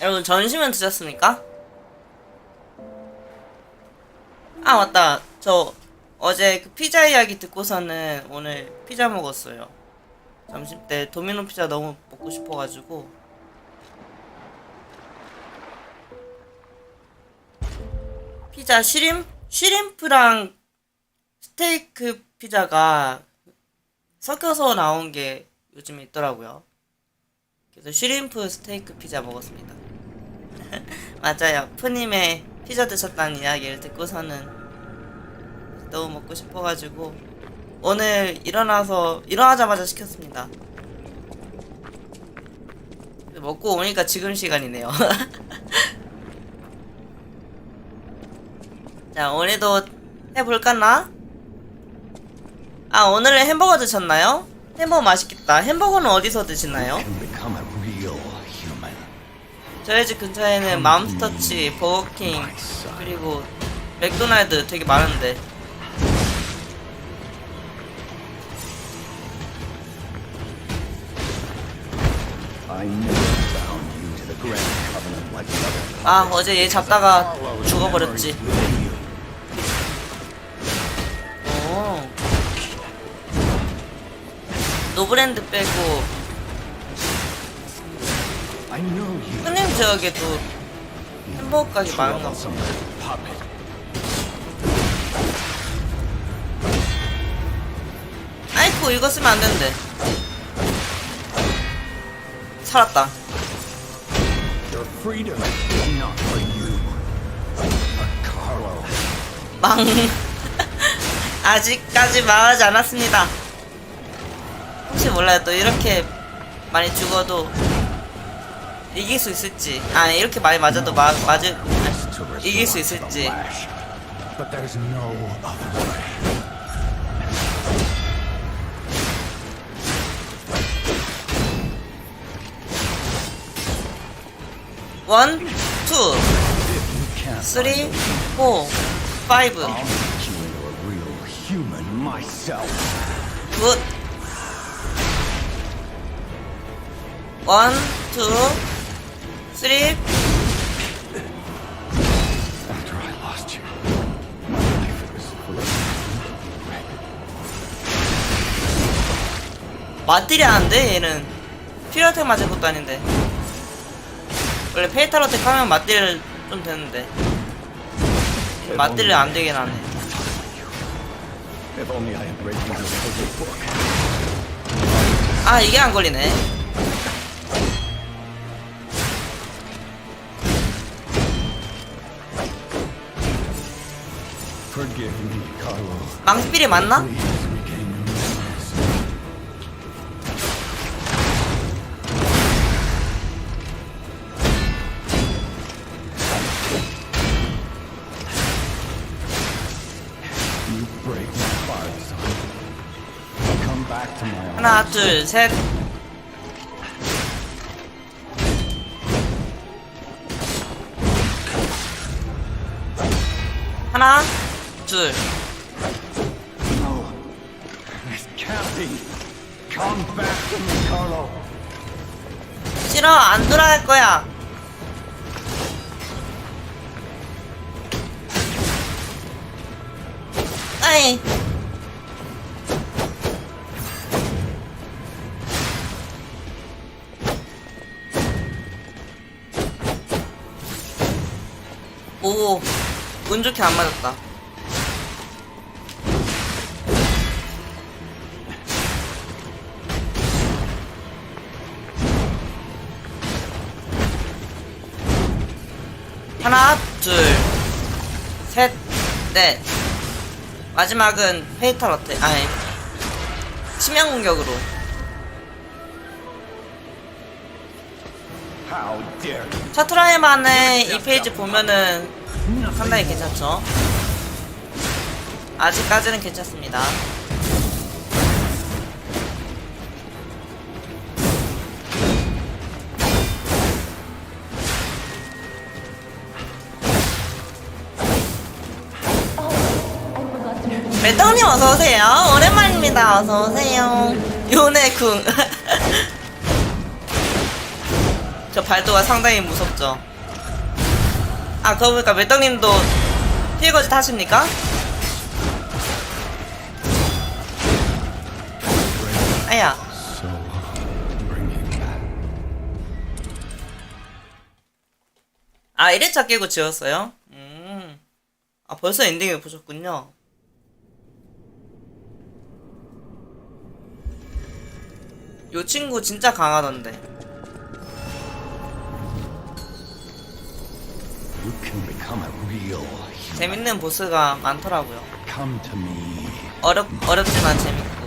여러분 점심은 드셨습니까? 아 맞다 저 어제 그 피자 이야기 듣고서는 오늘 피자 먹었어요 점심 때 도미노 피자 너무 먹고 싶어가지고 피자 쉬림 쉬림프랑 스테이크 피자가 섞여서 나온 게 요즘에 있더라고요. 그래서 쉬림프 스테이크 피자 먹었습니다. 맞아요. 푸님의 피자 드셨다는 이야기를 듣고서는 너무 먹고 싶어가지고 오늘 일어나서 일어나자마자 시켰습니다. 먹고 오니까 지금 시간이네요. 자 오늘도 해볼까나? 아 오늘은 햄버거 드셨나요? 햄버거 맛있겠다. 햄버거는 어디서 드시나요? 저희 집 근처에는 맘스터치, 버거킹, 그리고 맥도날드 되게 많은데. 아 어제 얘 잡다가 죽어버렸지. 오. 노브랜드 빼고 흔님 지역에도 햄버거 가게 많은가 봐. 아이쿠 이거 쓰면 안 되는데. 살았다. 망. 아직까지 망하지 않았습니다. 혹시 몰라요. 또 이렇게 많이 죽어도 이길 수 있을지 아 이렇게 많이 맞아도 마, 맞을 이길 수 있을지. 원, 투, 쓰리, 포, 파이브 I'll make you into a real human myself. 굿 원, 투, 쓰리, regret. 맞들이 하는데 얘는 피라텍 맞을 것도 아닌데 원래 페이탈어텍 하면 맞들 좀 되는데 맞들이 안 되긴 하네. 아 이게 안 걸리네 my arms. 하나 둘셋 거야 아이 오, 운 좋게 안 맞았다. 셋, 넷. 마지막은 페이탈 어때? 아니, 치명 공격으로. 차트라이만의 이 페이지 보면은 상당히 괜찮죠? 아직까지는 괜찮습니다. 매덕님 어서오세요. 오랜만입니다. 어서오세요. 요네쿵. 저 발도가 상당히 무섭죠. 아, 그거 보니까 맷떡님도 피해거지 타십니까? 아야. 아, 1회차 깨고 지웠어요? 음. 아, 벌써 엔딩을 보셨군요. 요 친구 진짜 강하던데. 재밌는 보스가 많더라고요. 어렵, 어렵지만 재밌고.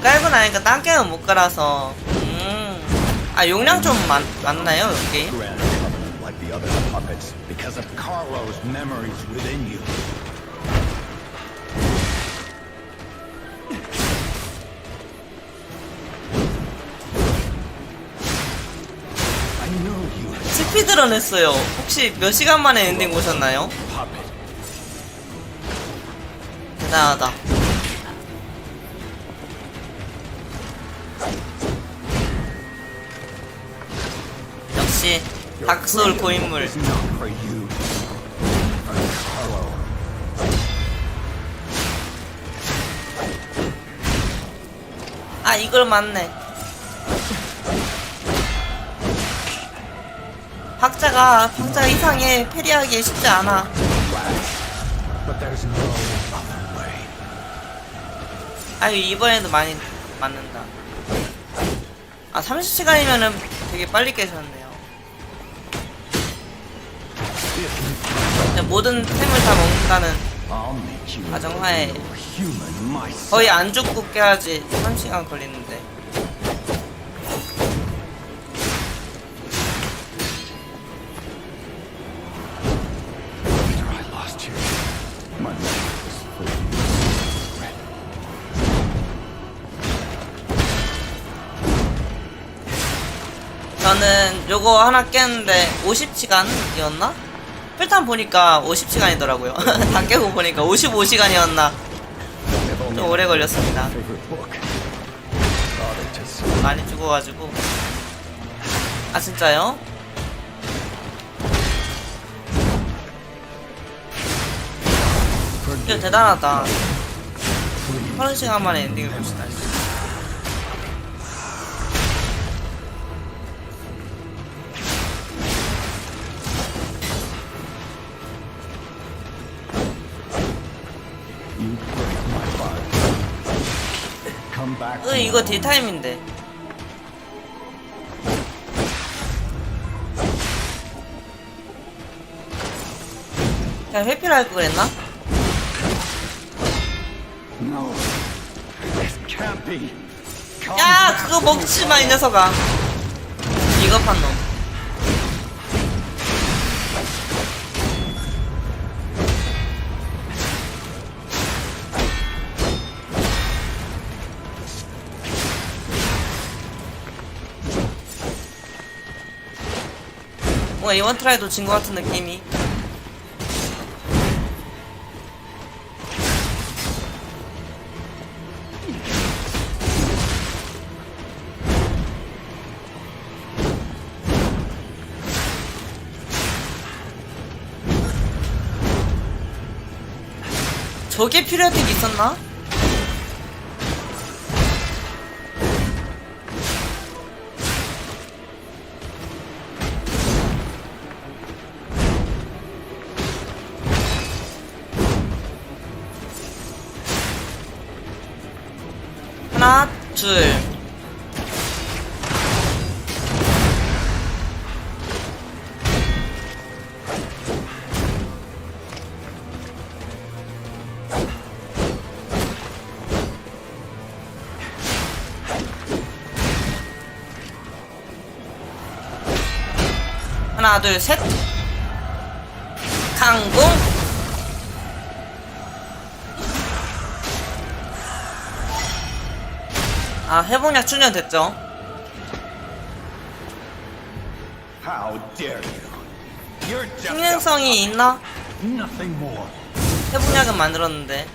깔고 나니까 딴 게임은 못 깔아서. 음. 아, 용량 좀 많, 많나요, 이게 드런 했어요. 혹시 몇 시간 만에 엔딩 puppet. 대단하다. 역시 닥소울 고인물. 아 이걸 맞네. 박자가 박자가 이상해. 페리하기 쉽지 않아. 아유 이번에도 많이 맞는다. 아 30시간이면은 되게 빨리 깨셨네요. 근데 모든 템을 다 먹는다는 가정하에. 거의 안 죽고 깨야지 3시간 걸리는데. 저는 요거 하나 깼는데 50시간이었나? 필탄 보니까 50시간이더라고요. 다 깨고 보니까 55시간이었나? If only 좀 오래 걸렸습니다. 많이 죽어가지고. 아 진짜요? 이거 대단하다. 30시간 만에 엔딩을 봅시다. 으 이거 딜타임인데. 그냥 회피를 할걸 그랬나? 야 그거 먹지 마 이 녀석아. 비겁한 놈. 뭔가 이번 트라이도 진 것 같은 느낌이. 저게 필요한 게 있었나? 둘. 하나, 둘, 셋. 강공. 아, 회복약 충전됐죠? 생명성이 있나? 회복약은 만들었는데.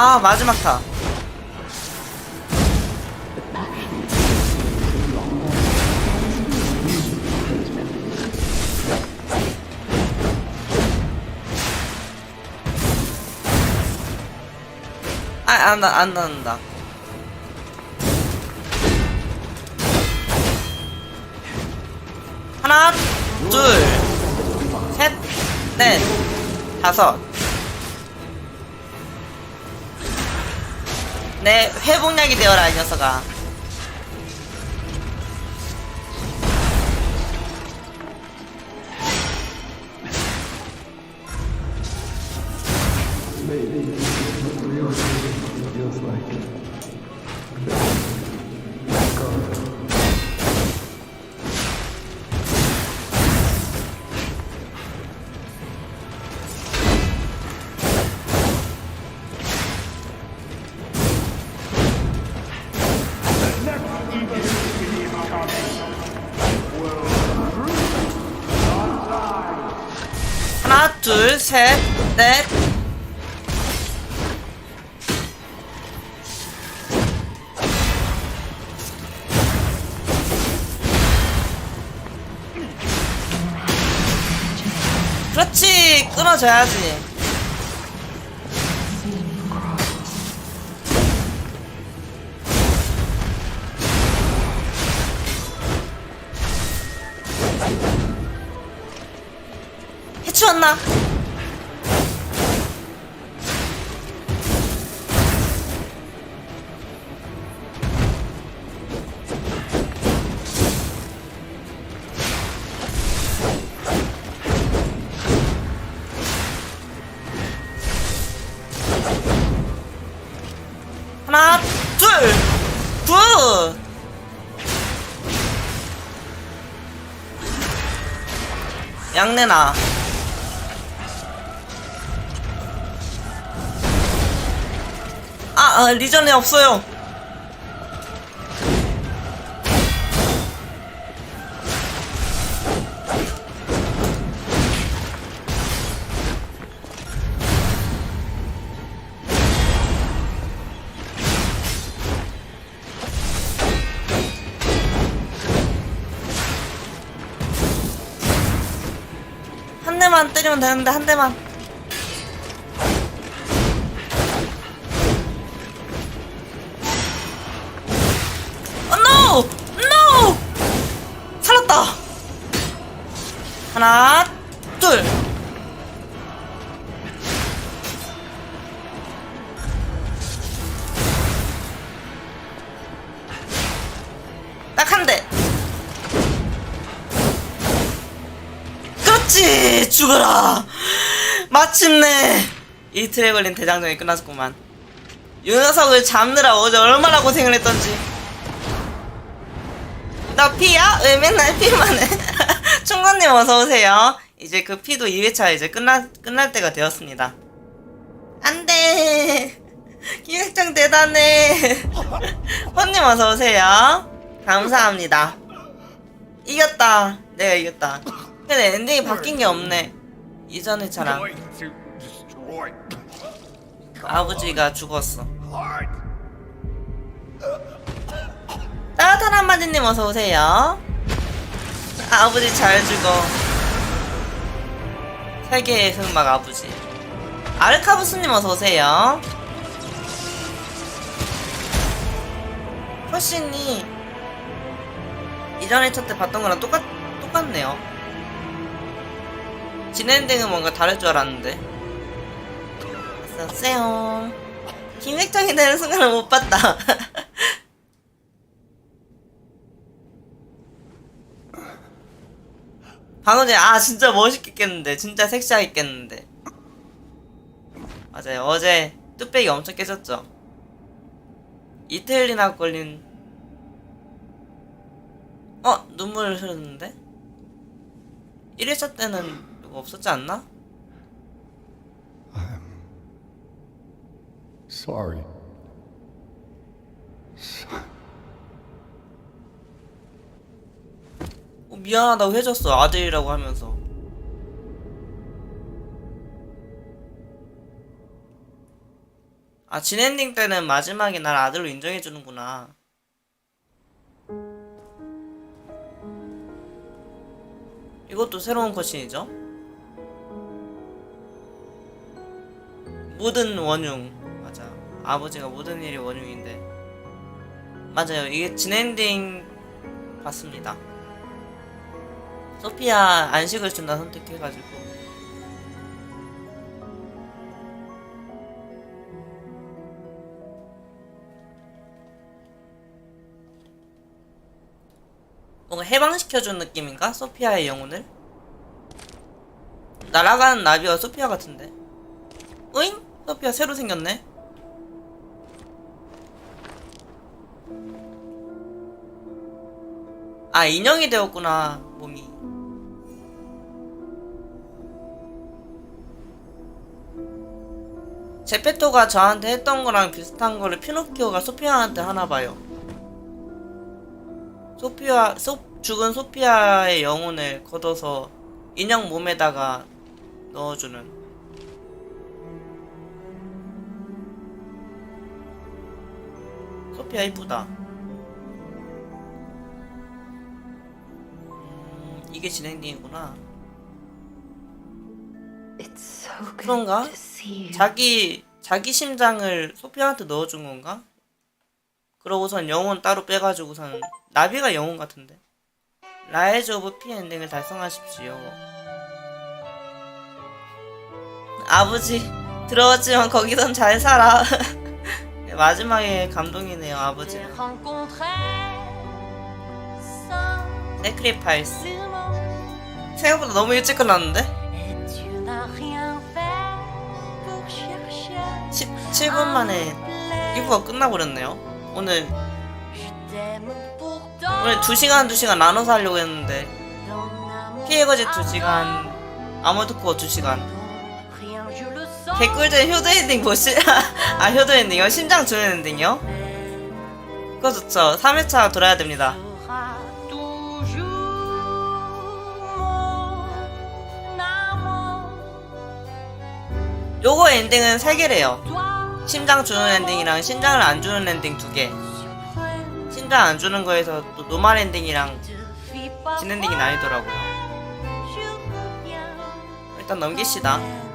아 마지막 타 아, 안, 나- 안 나는다. 하나, 둘, 셋, 넷, 다섯. 내 회복약이 되어라, 이 녀석아. 하나, 넷. 그렇지, 끊어줘야지. 해치웠나? 양내나. 아, 아 리전에 없어요. 대만 때리면 되는데 한 대만. 그렇지! 죽어라! 마침내! 이틀에 걸린 대장정이 끝났구만. 이 녀석을 잡느라 어제 얼마나 고생을 했던지. 너 피야? 왜 맨날 피만 해? 충건님 어서오세요. 이제 그 피도 2회차 이제 끝나, 끝날 때가 되었습니다. 안 돼! 기획장 대단해! 헌님 어서오세요. 감사합니다. 이겼다. 내가 이겼다. 근데 엔딩이 바뀐 게 없네. 이전 회차랑 Going to destroy 아버지가 죽었어. 따뜻한 한마디님 어서 오세요. 아버지 잘 죽어. 세계의 흑막 아버지. 아르카부스님 어서 오세요. 훨씬이 이전에 첫 때 봤던 거랑 똑같 똑같네요. 진엔딩은 뭔가 다를 줄 알았는데. 어서오세요. 김획정이 되는 순간을 못 봤다. 전에 아 진짜 멋있겠겠는데 진짜 섹시하겠겠는데 맞아요 어제 뚝배기 엄청 깨졌죠 이틀이나 걸린 어 눈물 흐르는데 1회차 때는 없었지 않나? Sorry. 어, 미안하다고 해줬어 아들이라고 하면서 아 진엔딩 때는 마지막에 날 아들로 인정해주는구나 이것도 새로운 컷신이죠 모든 원흉 맞아 아버지가 모든 일이 원흉인데 맞아요 이게 진엔딩 봤습니다 소피아 안식을 준다 선택해가지고 뭔가 해방시켜준 느낌인가? 소피아의 영혼을? 날아가는 나비가 소피아 같은데 으잉? 소피아 새로 생겼네. 아 인형이 되었구나 몸이. 제페토가 저한테 했던 거랑 비슷한 거를 피노키오가 소피아한테 하나 봐요. 소피아 소, 죽은 소피아의 영혼을 걷어서 인형 몸에다가 넣어주는 소피아 이쁘다. 음, 이게 진행되는구나. So 그런가? 자기 자기 심장을 소피아한테 넣어준 건가? 그러고선 영혼 따로 빼가지고선 나비가 영혼 같은데. 라이즈 오브 피 엔딩을 달성하십시오. 아버지 들어왔지만 거기선 잘 살아. 네, 마지막에 감동이네요 아버지는 세크리파이스 생각보다 너무 일찍 끝났는데? et tu n'as rien fait pour chercher 17분 만에 1부가 끝나버렸네요 오늘 오늘 2시간 2시간 나눠서 하려고 했는데 피해거지 2시간 아모드코어 2시간 개꿀잼 효도 엔딩 보시 아 효도 엔딩이요? 심장 주는 엔딩이요? 그거 좋죠. 3회차 돌아야 됩니다. 요거 엔딩은 3개래요. toi 심장 주는 엔딩이랑 심장을 안 주는 엔딩 2개. suprême 심장 안 주는 거에서 또 노말 엔딩이랑 진 엔딩이 나뉘더라고요. 일단 넘깁시다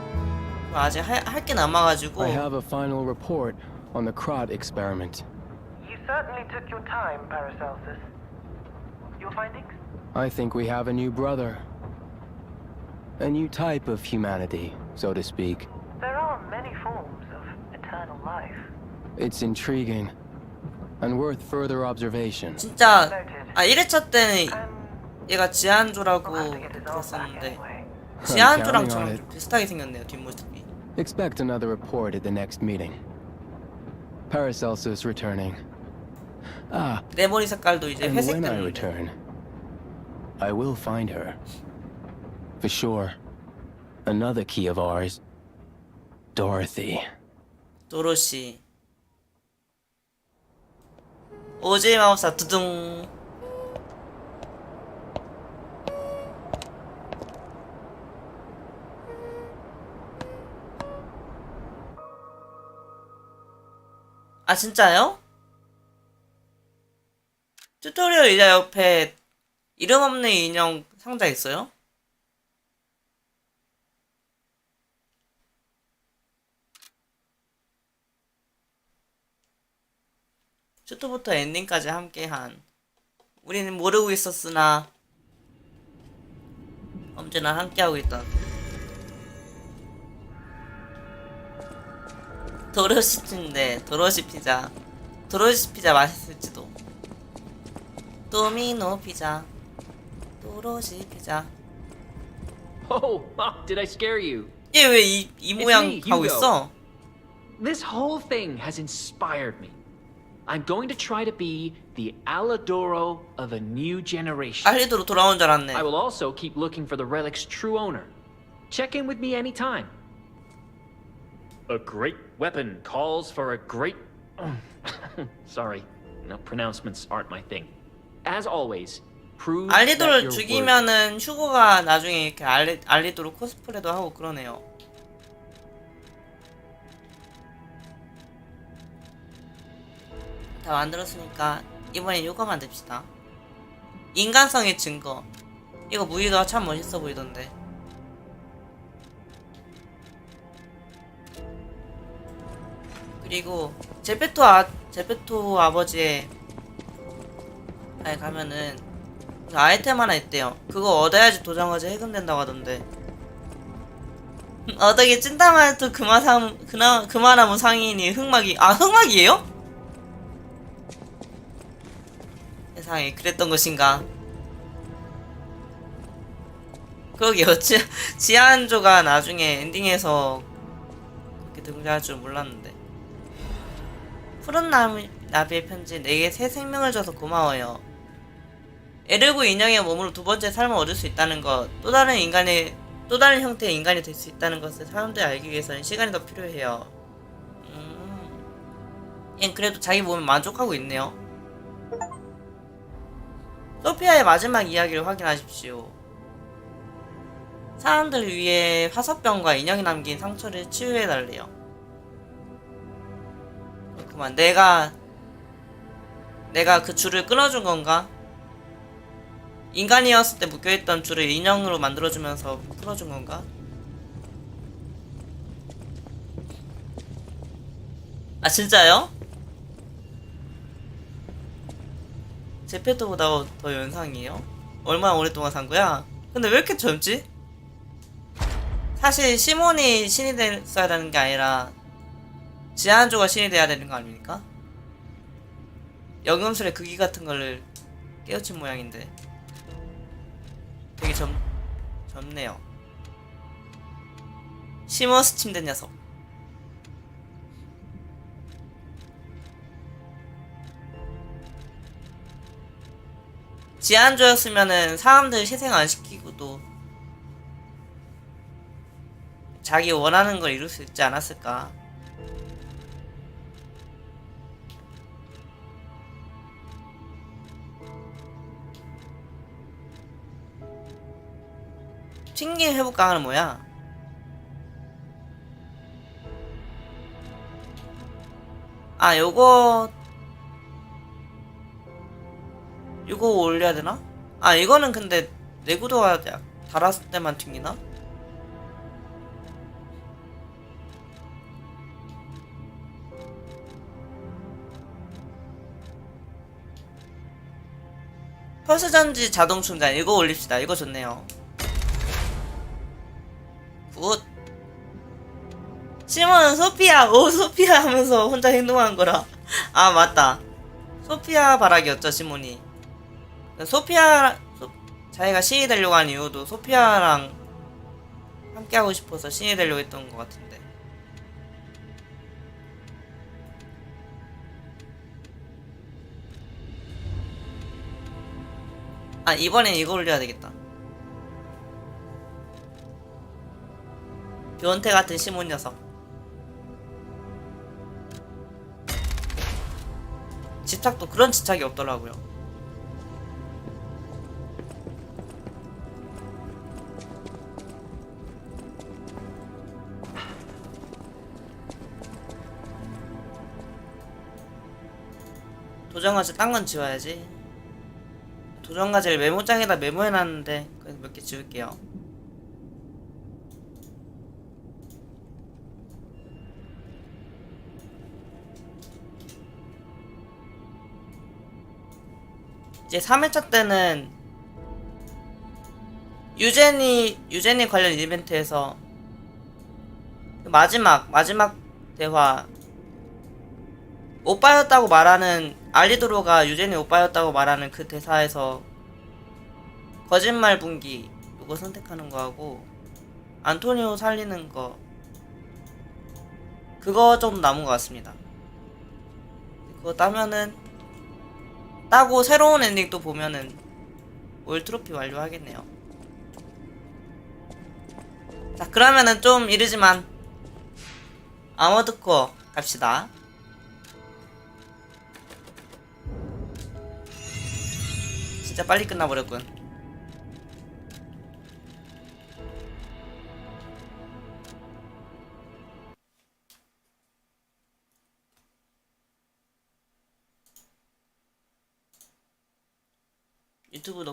아직 할 게 남아가지고 I have a final report on the Krot experiment. You certainly took your time, Paracelsus. Your findings? I think we have a new brother. A new type of humanity, so to speak. There are many forms of eternal life. It's intriguing and worth further observation. 진짜 Noted. 아 1회차 때는 And 얘가 지한조라고 we'll have to get his arm back 들었었는데 anyway. 지한조랑 counting on 저랑 it. 좀 비슷하게 생겼네요 뒷모습이 Expect another report at the next meeting. Paracelsus returning. Ah, 내 머리 색깔도 이제 and 회색 when I 됐는데 return, I will find her. For sure. Another key of ours. Dorothy. 도로시 오즈의 마법사 두둥 아 진짜요? 튜토리얼 의자 옆에 이름 없는 인형 상자 있어요? 슈터부터 엔딩까지 함께한 우리는 모르고 있었으나 언제나 함께하고 있던 도로시인데 도로시 피자 도로시 피자 맛있을지도 도미노 피자 도로시 피자 Oh, ah, did I scare you? 얘 왜 이 이 모양 me, 하고 Hugo. 있어? This whole thing has inspired me. I'm going to try to be the Aladoro of a new generation. 알리도로 돌아온 줄 알았네 I will also keep looking for the relic's true owner. Check in with me anytime. A great weapon calls for a great. Sorry, no pronouncements aren't my thing. As always, prove 알리도를 죽이면은 휴고가 나중에 이렇게 알리, 알리도로 코스프레도 하고 그러네요. 다 만들었으니까 이번엔 이거 만듭시다. 인간성의 증거. 이거 무기가 참 멋있어 보이던데. 그리고 제페토 아 제페토 아버지의 에 가면은 그 아이템 하나 있대요. 그거 얻어야지 도장과제 해금된다고 하던데. 어떻게 찐따말도 그만삼 그나 그만하면 상인이 흑막이 아 흑막이에요? 세상에 그랬던 것인가? 그러게요. 지, 지한조가 나중에 엔딩에서 그렇게 등장할 줄 몰랐는데. 푸른 나비의 편지 내게 새 생명을 줘서 고마워요. 에르고 인형의 몸으로 두 번째 삶을 얻을 수 있다는 것, 또 다른 인간의 또 다른 형태의 인간이 될 수 있다는 것을 사람들이 알기 위해서는 시간이 더 필요해요. 음, 얜 그래도 자기 몸에 만족하고 있네요. 소피아의 마지막 이야기를 확인하십시오. 사람들을 위해 화석병과 인형이 남긴 상처를 치유해달래요. 그렇구만. 내가, 내가 그 줄을 끊어준 건가? 인간이었을 때 묶여있던 줄을 인형으로 만들어주면서 풀어준 건가? 아, 진짜요? 제페토보다 더 연상이에요? 얼마나 오랫동안 산 거야? 근데 왜 이렇게 젊지? 사실 시몬이 신이 됐어야 되는 게 아니라 지한조가 신이 돼야 되는 거 아닙니까? 영음술의 극기 같은 거를 깨우친 모양인데 되게 젊, 젊네요 시몬스 침대 녀석 지한조였으면은 사람들 희생 안 시키고도 자기 원하는 걸 이룰 수 있지 않았을까. 튕김 회복 강화는 뭐야? 아, 요거 이거 올려야 되나? 아 이거는 근데 내구도가 약 달았을 때만 튕기나? 펄스 전지 자동 충전 이거 올립시다 이거 좋네요 시몬은 소피아 오 소피아 하면서 혼자 행동한 거라. 아 맞다. 소피아 바락이었죠 시몬이. 소피아 소, 자기가 신이 되려고 한 이유도 소피아랑 함께 하고 싶어서 신이 되려고 했던 것 같은데. 아 이번엔 이거 올려야 되겠다. 변태 같은 시몬 녀석 집착도 그런 집착이 없더라고요. 도전과제 딴 건 지워야지. 도전과제를 메모장에다 메모해놨는데 그래서 몇 개 지울게요 이제 3회차 때는 유제니 유제니 관련 이벤트에서 그 마지막 마지막 대화 오빠였다고 말하는 알리도로가 유제니 오빠였다고 말하는 그 대사에서 거짓말 분기 이거 선택하는 거하고 안토니오 살리는 거 그거 좀 남은 것 같습니다. 그거 따면은 따고 새로운 엔딩 또 보면은 올 트로피 완료하겠네요. 자 그러면은 좀 이르지만 아머드 코어 갑시다. 진짜 빨리 끝나버렸군. 유튜브도